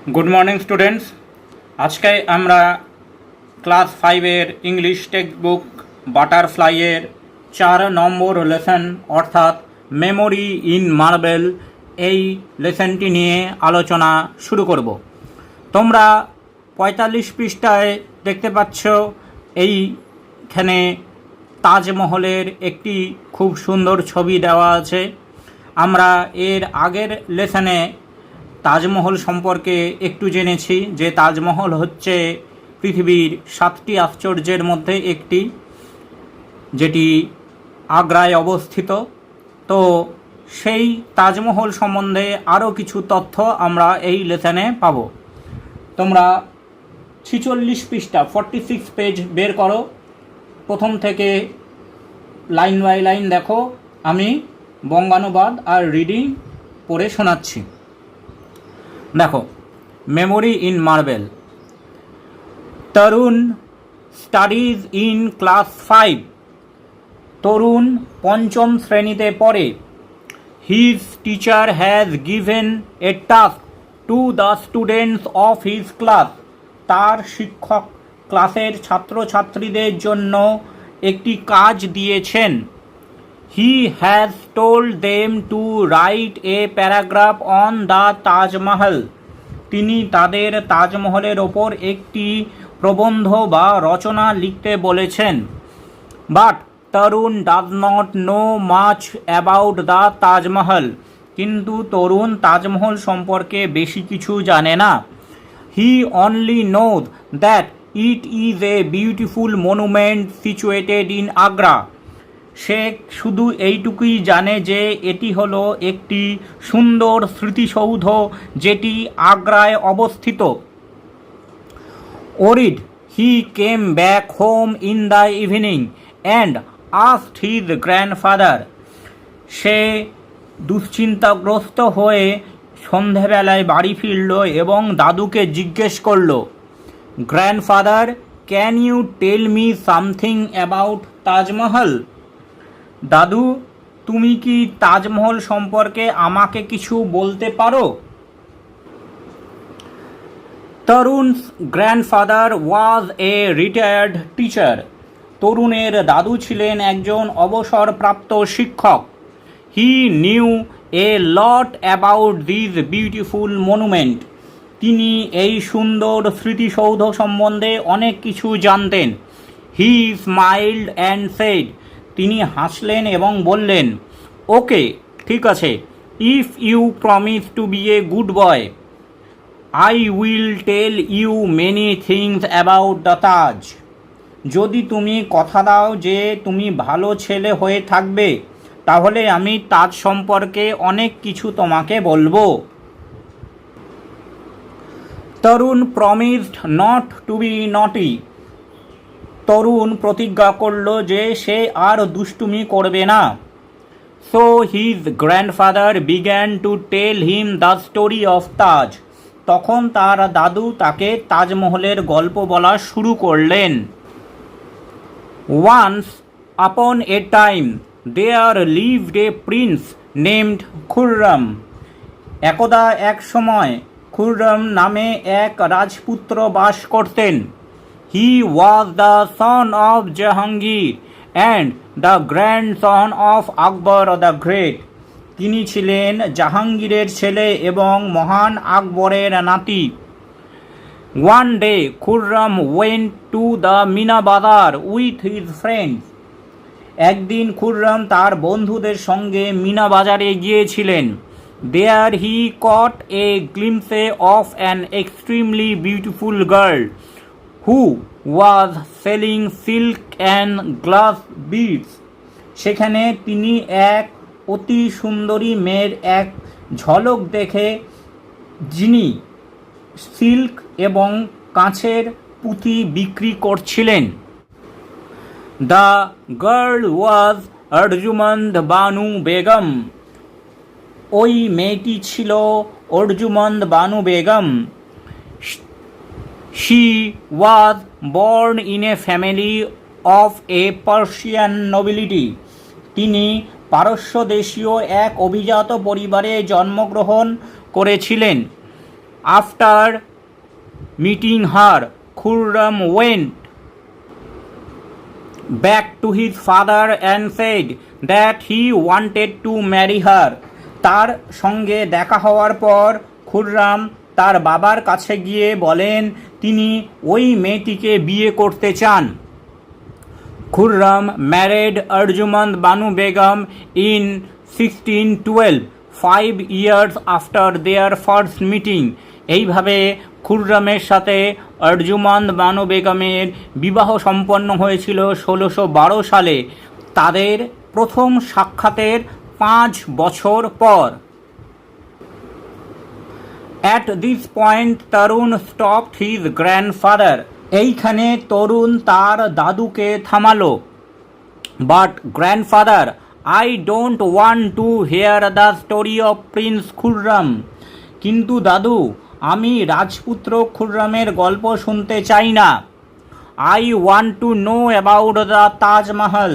Good morning students আজকে আমরা class ফাইভের ইংলিশ টেক্সট বুক বাটারফ্লাইয়ের চার নম্বর লেসন অর্থাৎ মেমোরি ইন মার্বেল এই লেসনটি নিয়ে আলোচনা শুরু করব। তোমরা পঁয়তাল্লিশ পৃষ্ঠায় দেখতে পাচ্ছ, এইখানে তাজমহলের একটি খুব সুন্দর ছবি দেওয়া আছে। আমরা এর আগের লেসনে তাজমহল সম্পর্কে একটু জেনেছি, যে তাজমহল হচ্ছে পৃথিবীর সাতটি আশ্চর্যের মধ্যে একটি, যেটি আগ্রায় অবস্থিত। তো সেই তাজমহল সম্বন্ধে আরও কিছু তথ্য আমরা এই লেসনে পাব। তোমরা ছিচল্লিশ পৃষ্ঠা ফর্টি সিক্স পেজ বের করো। প্রথম থেকে লাইন বাই লাইন দেখো। আমি বঙ্গানুবাদ আর রিডিং পড়ে শোনাচ্ছি। দেখো memory in marble Tarun studies in class five Tarun পঞ্চম শ্রেণীতে পড়ে। His teacher has given a task to the students of his class তার শিক্ষক ক্লাসের ছাত্রছাত্রীদের জন্য একটি কাজ দিয়েছেন। He has told them to write a paragraph on the Taj Mahal তিনি তাদের তাজমহলের ওপর একটি প্রবন্ধ বা রচনা লিখতে বলেছেন। But Tarun does not know much about the Taj Mahal কিন্তু তরুণ তাজমহল সম্পর্কে বেশি কিছু জানে না। He only knows that it is a beautiful monument situated in Agra সে শুধু এইটুকুই জানে যে এটি হলো একটি সুন্দর স্মৃতিসৌধ যেটি আগ্রায় অবস্থিত। Worried he came back home in the evening and asked his grandfather. সে দুশ্চিন্তাগ্রস্ত হয়ে সন্ধেবেলায় বাড়ি ফিরল এবং দাদুকে জিজ্ঞেস করল, grandfather, can you tell me something about Taj Mahal? দাদু, তুমি কি তাজমহল সম্পর্কে আমাকে কিছু বলতে পারো? Tarun's grandfather was a retired teacher. তরুণের দাদু ছিলেন একজন অবসরপ্রাপ্ত শিক্ষক। He knew a lot about this beautiful monument. তিনি এই সুন্দর স্মৃতিসৌধ সম্বন্ধে অনেক কিছু জানতেন। হি স্মাইল্ড অ্যান্ড সেড তিনি হাসলেন এবং বললেন, ওকে, ঠিক আছে। If you promise to be a good boy I will tell you many things about the Taj যদি তুমি কথা দাও যে তুমি ভালো ছেলে হয়ে থাকবে, তাহলে আমি তাজ সম্পর্কে অনেক কিছু তোমাকে বলব। Tarun promised not to be naughty Tarun প্রতিজ্ঞা করল যে সে আর দুষ্টুমি করবে না। So his grandfather began to tell him the story of Taj তখন তার দাদু তাকে তাজমহলের গল্প বলা শুরু করলেন। Once upon a time there lived a prince named Khurram একদা এক সময় খুররম নামে এক রাজপুত্র বাস করতেন। Was the son of Jahangir and the grandson of Akbar the great তিনি ছিলেন জাহাঙ্গীরের ছেলে এবং মহান আকবরের নাতি। One day Khurram went to the Meena Bazaar with his friends একদিন খুররম তার বন্ধুদের সঙ্গে মিনা বাজারে গিয়েছিলেন। There he caught a glimpse of an extremely beautiful girl who was selling silk and glass beads সেখানে তিনি এক অতি সুন্দরী মেয়ের এক ঝলক দেখে, যিনি সিল্ক এবং কাঁচের পুঁথি বিক্রি করছিলেন। The girl was Arjumand Banu Begum. ওই মেয়েটি ছিল Arjumand Banu Begum. She was born in a family of a Persian nobility তিনি পারস্য দেশীয় এক অভিজাত পরিবারে জন্মগ্রহণ করেছিলেন After meeting her, Khurram went back to his father and said that he wanted to marry her. তার সঙ্গে দেখা হওয়ার পর খুররাম তার বাবার কাছে গিয়ে বলেন তিনি ওই মেয়েটিকে বিয়ে করতে চান। Khurram married Arjumand Banu Begum in sixteen twelve five years after their first meeting এইভাবে খুররামের সাথে আরজুমন্দ বানু বেগমের বিবাহ সম্পন্ন হয়েছিল ষোলোশো বারো সালে। তাদের প্রথম সাক্ষাতের পাঁচ বছর পর। At this point Tarun stopped his grandfather এইখানে তরুণ তার দাদুকে থামালো। But grandfather I don't want to hear the story of prince Khurram কিন্তু দাদু, আমি রাজপুত্র খুররামের গল্প শুনতে চাই না। I want to know about the Taj Mahal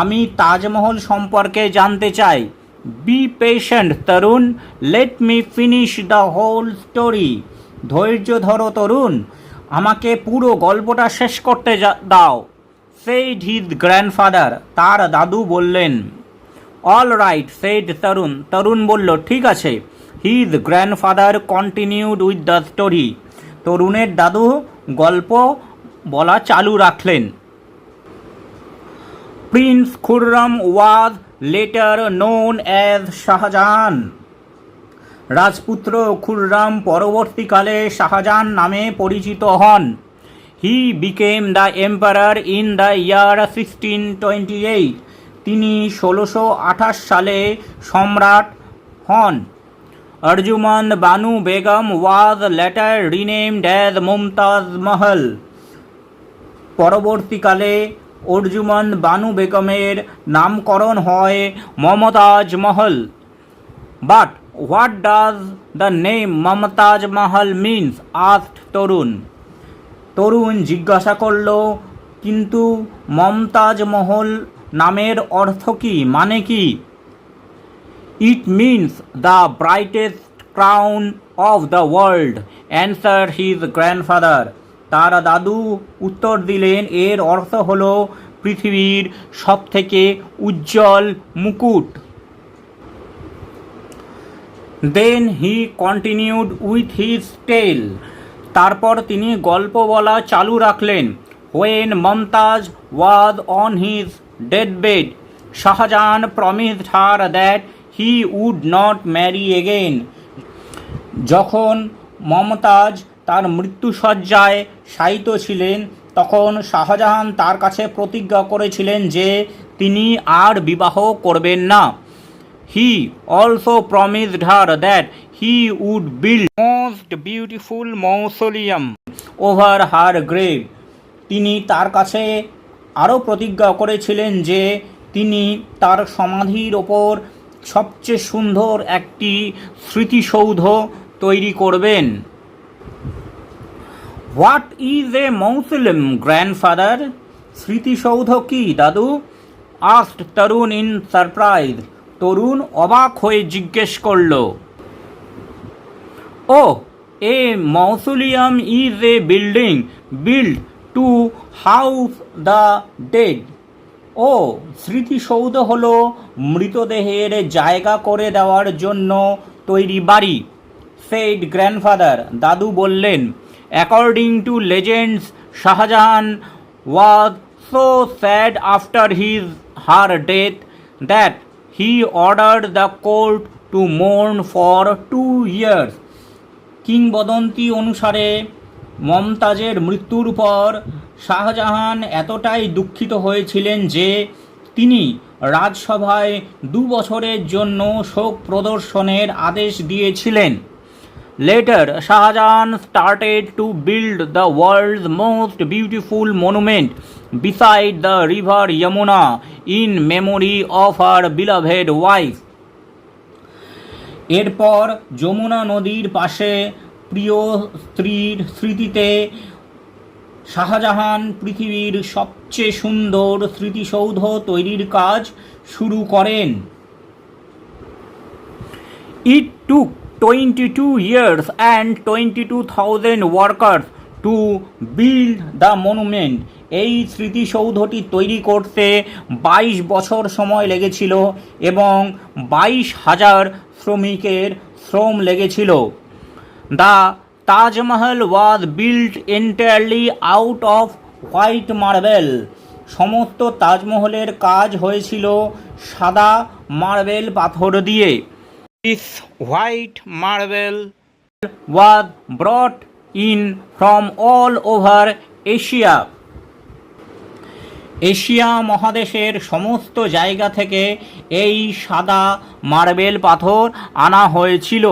আমি তাজমহল সম্পর্কে জানতে চাই। Be patient Tarun let me finish the whole story ধৈর্য ধরো, তরুণ। আমাকে পুরো গল্পটা শেষ করতে দাও। সেইড হিজ গ্র্যান্ডফাদার তার দাদু বললেন all right said Tarun. Tarun বলল, ঠিক আছে। His grandfather continued with the story তরুণের দাদু গল্প বলা চালু রাখলেন। Prince Khurram was later known as Shahjahan রাজপুত্র খুররাম পরবর্তীকালে শাহজাহান নামে পরিচিত হন। He became the emperor in the year sixteen twenty eight তিনি ষোলোশো আঠাশ সালে সম্রাট হন। Arjumand Banu Begum was later renamed as Mumtaz Mahal পরবর্তীকালে অর্জুমন্দ বানু বেগমের নামকরণ হয় Mumtaz Mahal. But what does the name Mumtaz Mahal means asked তরুণ। তরুণ জিজ্ঞাসা করল, কিন্তু মমতাজ মহল নামের অর্থ কি? মানে কি? It means the brightest crown of the world answer his grandfather তার দাদু, উত্তর দিলেন, এর অর্থ হল পৃথিবীর সবথেকে উজ্জ্বল মুকুট। Then he continued with his tale তারপর তিনি গল্প বলা চালু রাখলেন। When Mumtaz was on his dead bed Shahjahan promised her that he would not marry again যখন মমতাজ তার মৃত্যুসজ্জায় শায়িত ছিলেন। তখন শাহজাহান তার কাছে প্রতিজ্ঞা করেছিলেন যে তিনি আর বিবাহ করবেন না। He also promised her that he would build most beautiful mausoleum over her grave তিনি তার কাছে আরও প্রতিজ্ঞা করেছিলেন যে তিনি তার সমাধির ওপর সবচেয়ে সুন্দর একটি স্মৃতিসৌধ তৈরি করবেন। What is a mausoleum grandfather স্মৃতিসৌধ কি দাদু asked Tarun in surprise Tarun অবাক হয়ে জিজ্ঞেস করল ও a mausoleum is a building build to house the dead ও স্মৃতিসৌধ হলো মৃতদেহের জায়গা করে দেওয়ার জন্য তৈরি বাড়ি সেইড গ্র্যান্ডফাদার দাদু বললেন according to legends Shahjahan was so sad after his her death that he order the court to mourn for two years কিংবদন্তি অনুসারে, মমতাজের মৃত্যুর পর শাহজাহান এতটাই দুঃখিত হয়েছিলেন যে তিনি রাজসভায় দু বছরের জন্য শোক প্রদর্শনের আদেশ দিয়েছিলেন। Later Shahjahan started to build the world's most beautiful monument beside the river Yamuna in memory of her beloved wife এরপর যমুনা নদীর পাশে প্রিয় স্ত্রীর স্মৃতিতে শাহজাহান পৃথিবীর সবচেয়ে সুন্দর স্মৃতিসৌধ তৈরির কাজ শুরু করেন। It took 22 years and 22,000 workers to build the monument. এই স্মৃতিসৌধটি তৈরি করতে বাইশ বছর সময় লেগেছিল এবং বাইশ হাজার শ্রমিকের শ্রম লেগেছিল। The Taj Mahal was build entirely out of white marble সমস্ত তাজমহলের কাজ হয়েছিল সাদা মার্বেল পাথর দিয়ে। This white marble was brought in from all over Asia Asia মহাদেশের সমস্ত জায়গা থেকে এই সাদা মার্বেল পাথর আনা হয়েছিল।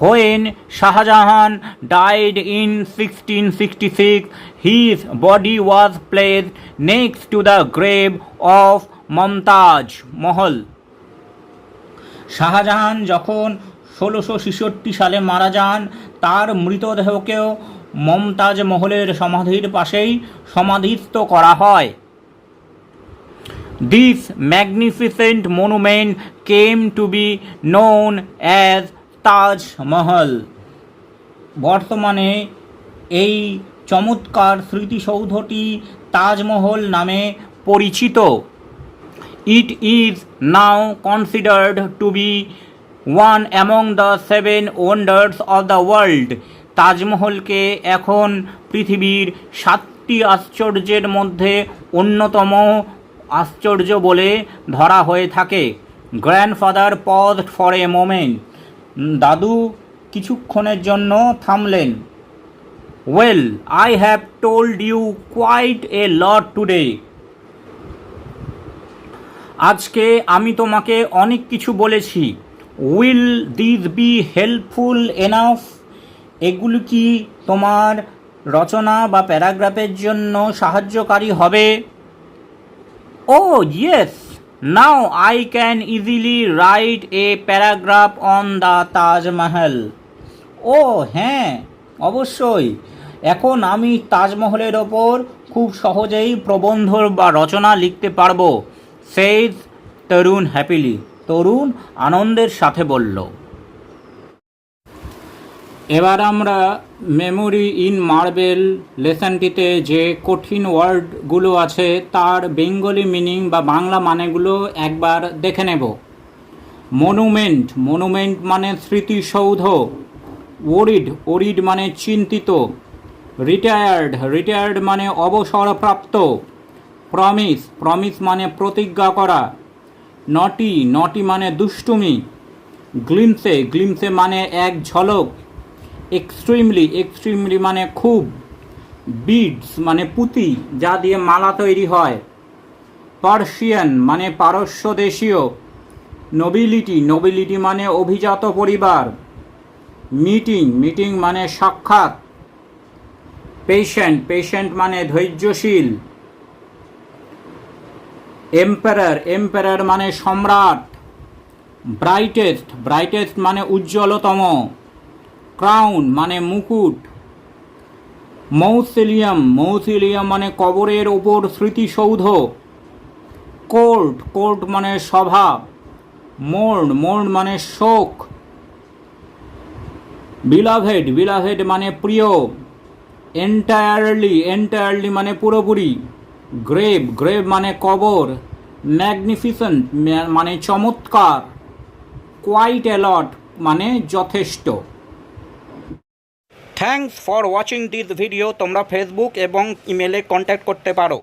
When Shahjahan died in sixteen sixty six his body was place next to the grave of Mumtaz Mahal Shahjahan যখন ষোলোশো ছেষট্টি সালে মারা যান, তার মৃতদেহকেও মমতাজ মহলের সমাধির পাশেই সমাধিস্থ করা হয় magnificent monument came to be known as Taj Mahal. বর্তমানে এই চমৎকার স্মৃতিসৌধটি তাজমহল নামে পরিচিত It is now considered to be one among the seven wonders of the world. তাজমহলকে এখন পৃথিবীর সাতটি আশ্চর্যের মধ্যে অন্যতম আশ্চর্য বলে ধরা হয়ে থাকে। Grandfather pause for a moment দাদু কিছুক্ষণের জন্য থামলেন। Well I have told you quite a lot today আজকে আমি তোমাকে অনেক কিছু বলেছি। Will this be helpful enough এগুলো কি তোমার রচনা বা প্যারাগ্রাফের জন্য সাহায্যকারী হবে? ও yes now I can easily write a paragraph on the Taj Mahal ও হ্যাঁ অবশ্যই। এখন আমি তাজমহলের ওপর খুব সহজেই প্রবন্ধ বা রচনা লিখতে পারব। সেইজ তরুণ হ্যাপিলি। তরুণ আনন্দের সাথে বলল, এবার আমরা মেমোরি ইন মার্বেল লেসনটিতে যে কঠিন ওয়ার্ডগুলো আছে তার বেঙ্গলি মিনিং বা বাংলা মানেগুলো একবার দেখে নেব। মনুমেন্ট মনুমেন্ট মানে স্মৃতিসৌধ। ওরিড ওরিড মানে চিন্তিত। রিটায়ার্ড রিটায়ার্ড মানে অবসরপ্রাপ্ত। প্রমিস প্রমিস মানে প্রতিজ্ঞা করা। নটি নটি মানে দুষ্টুমি। গ্লিমসে গ্লিমসে মানে এক ঝলক। এক্সট্রিমলি এক্সট্রিমলি মানে খুব। বিডস মানে পুঁতি, যা দিয়ে মালা তৈরি হয়। পার্সিয়ান মানে পারস্য দেশীয়। নোবিলিটি নোবিলিটি মানে অভিজাত পরিবার। মিটিং মিটিং মানে সাক্ষাৎ। পেশেন্ট পেশেন্ট মানে ধৈর্যশীল। এম্পারার এম্পারার মানে সম্রাট ব্রাইটেস্ট ব্রাইটেস্ট মানে উজ্জ্বলতম ক্রাউন মানে মুকুট মৌসিলিয়াম মৌসিলিয়াম মানে কবরের ওপর স্মৃতিসৌধ কোর্ট কোর্ট মানে সভা মোর্ন মোর্ন মানে শোক বিলাভেড বিলাভেড মানে প্রিয় এন্টায়ারলি এন্টায়ারলি মানে পুরোপুরি। গ্রেভ গ্রেভ মানে কবর ম্যাগনিফিসেন্ট মানে চমৎকার কোয়াইট অ্যালট মানে যথেষ্ট। Thanks for watching this video তোমরা ফেসবুক এবং ইমেলে কন্ট্যাক্ট করতে পারো।